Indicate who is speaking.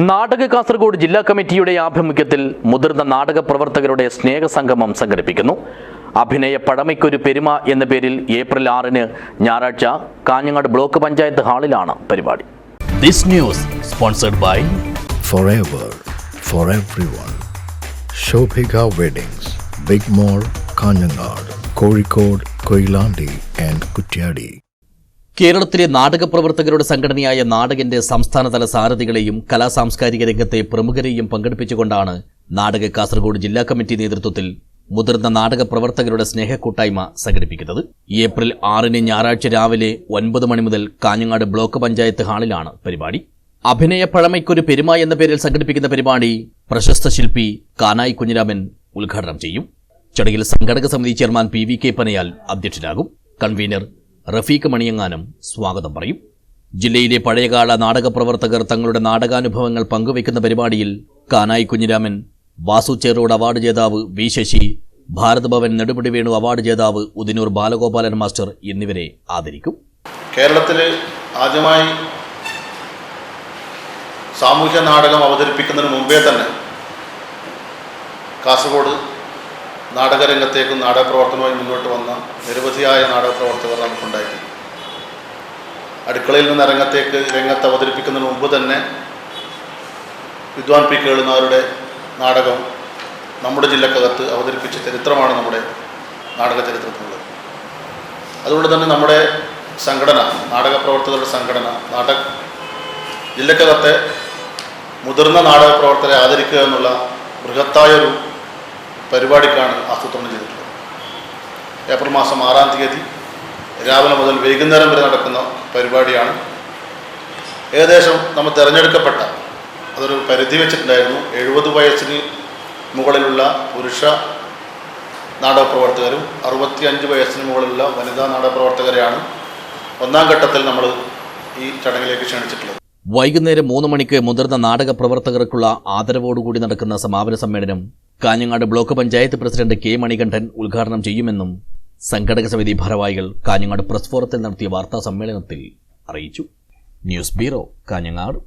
Speaker 1: നാടക കാസർഗോഡ് ജില്ലാ കമ്മിറ്റിയുടെ ആഭിമുഖ്യത്തിൽ മുതിർന്ന നാടക പ്രവർത്തകരുടെ സ്നേഹസംഗമം സംഘടിപ്പിക്കുന്നു. അഭിനയ പഴമയ്ക്കൊരു പെരുമ എന്ന പേരിൽ ഏപ്രിൽ ആറിന് ഞായറാഴ്ച കാഞ്ഞങ്ങാട് ബ്ലോക്ക് പഞ്ചായത്ത് ഹാളിലാണ് പരിപാടി. This news sponsored by
Speaker 2: Kozhikode, Koilandi and Kutyadi.
Speaker 1: കേരളത്തിലെ നാടക പ്രവർത്തകരുടെ സംഘടനയായ നാടകന്റെ സംസ്ഥാനതല സാരഥികളെയും കലാസാംസ്കാരിക രംഗത്തെ പ്രമുഖരെയും പങ്കെടുപ്പിച്ചുകൊണ്ടാണ് നാടക കാസർഗോഡ് ജില്ലാ കമ്മിറ്റി നേതൃത്വത്തിൽ മുതിർന്ന നാടക പ്രവർത്തകരുടെ സ്നേഹക്കൂട്ടായ്മ സംഘടിപ്പിക്കുന്നത്. ഏപ്രിൽ ആറിന് ഞായറാഴ്ച രാവിലെ ഒൻപത് മണി മുതൽ കാഞ്ഞങ്ങാട് ബ്ലോക്ക് പഞ്ചായത്ത് ഹാളിലാണ് പരിപാടി. അഭിനയ പഴമയ്ക്കൊരു പെരുമ എന്ന പേരിൽ സംഘടിപ്പിക്കുന്ന പരിപാടി പ്രശസ്ത ശില്പി കാനായി കുഞ്ഞിരാമൻ ഉദ്ഘാടനം ചെയ്യും. ചടങ്ങിൽ സംഘടക സമിതി chairman P V K Panayal അധ്യക്ഷനാകും. കൺവീനർ റഫീഖ് മണിയങ്ങാനം സ്വാഗതം പറയും. ജില്ലയിലെ പഴയകാല നാടക പ്രവർത്തകർ തങ്ങളുടെ നാടകാനുഭവങ്ങൾ പങ്കുവയ്ക്കുന്ന പരിപാടിയിൽ കാനായി കുഞ്ഞിരാമൻ വാസു ചേറോഡ് അവാർഡ് ജേതാവ് വി ശശി ഭാരത് ഭവൻ നെടുമുടി വേണു അവാർഡ് ജേതാവ് ഉദിനൂർ ബാലഗോപാലൻ മാസ്റ്റർ എന്നിവരെ ആദരിക്കും.
Speaker 3: കേരളത്തിൽ ആദ്യമായി സാമൂഹ്യ നാടകം അവതരിപ്പിക്കുന്നതിന് മുമ്പേ തന്നെ കാസർഗോഡ് നാടകരംഗത്തേക്കും നാടകപ്രവർത്തനവുമായി മുന്നോട്ട് വന്ന നിരവധിയായ നാടകപ്രവർത്തകർ നമുക്കുണ്ടായി. അടുക്കളയിൽ നിന്ന് രംഗത്തേക്ക് രംഗത്ത് അവതരിപ്പിക്കുന്നതിന് മുമ്പ് തന്നെ വിദ്വാൻ പി കേളുന്നവരുടെ നാടകം നമ്മുടെ ജില്ലക്കകത്ത് അവതരിപ്പിച്ച ചരിത്രമാണ് നമ്മുടെ നാടക ചരിത്രത്തിലുള്ളത് അതുകൊണ്ട് തന്നെ നമ്മുടെ സംഘടന നാടകപ്രവർത്തകരുടെ സംഘടന നാടക ജില്ലക്കകത്തെ മുതിർന്ന നാടക പ്രവർത്തകരെ ആദരിക്കുക എന്നുള്ള ബൃഹത്തായൊരു പരിപാടിക്കാണ് ആസൂത്രണം ചെയ്തിട്ടുള്ളത്. ഏപ്രിൽ മാസം ആറാം തീയതി രാവിലെ മുതൽ വൈകുന്നേരം വരെ നടക്കുന്ന പരിപാടിയാണ്. ഏകദേശം നമ്മൾ തിരഞ്ഞെടുക്കപ്പെട്ട അതൊരു പരിധി വെച്ചിട്ടുണ്ടായിരുന്നു. എഴുപത് വയസ്സിന് മുകളിലുള്ള പുരുഷ നാടകപ്രവർത്തകരും അറുപത്തി അഞ്ച് വയസ്സിന് മുകളിലുള്ള വനിതാ നാടകപ്രവർത്തകരെയാണ് ഒന്നാം ഘട്ടത്തിൽ നമ്മൾ ഈ ചടങ്ങിലേക്ക് ക്ഷണിച്ചിട്ടുള്ളത്.
Speaker 1: വൈകുന്നേരം മൂന്ന് മണിക്ക് മുതിർന്ന നാടക പ്രവർത്തകർക്കുള്ള ആദരവോടുകൂടി നടക്കുന്ന സമാപന സമ്മേളനം Kanhangad block panchayat president K Manikandan ഉദ്ഘാടനം ചെയ്യുമെന്നും സംഘടക സമിതി ഭാരവാഹികൾ കാഞ്ഞങ്ങാട് പ്രസ് ഫോറത്തിൽ നടത്തിയ വാർത്താ സമ്മേളനത്തിൽ അറിയിച്ചു. News bureau Kanhangad.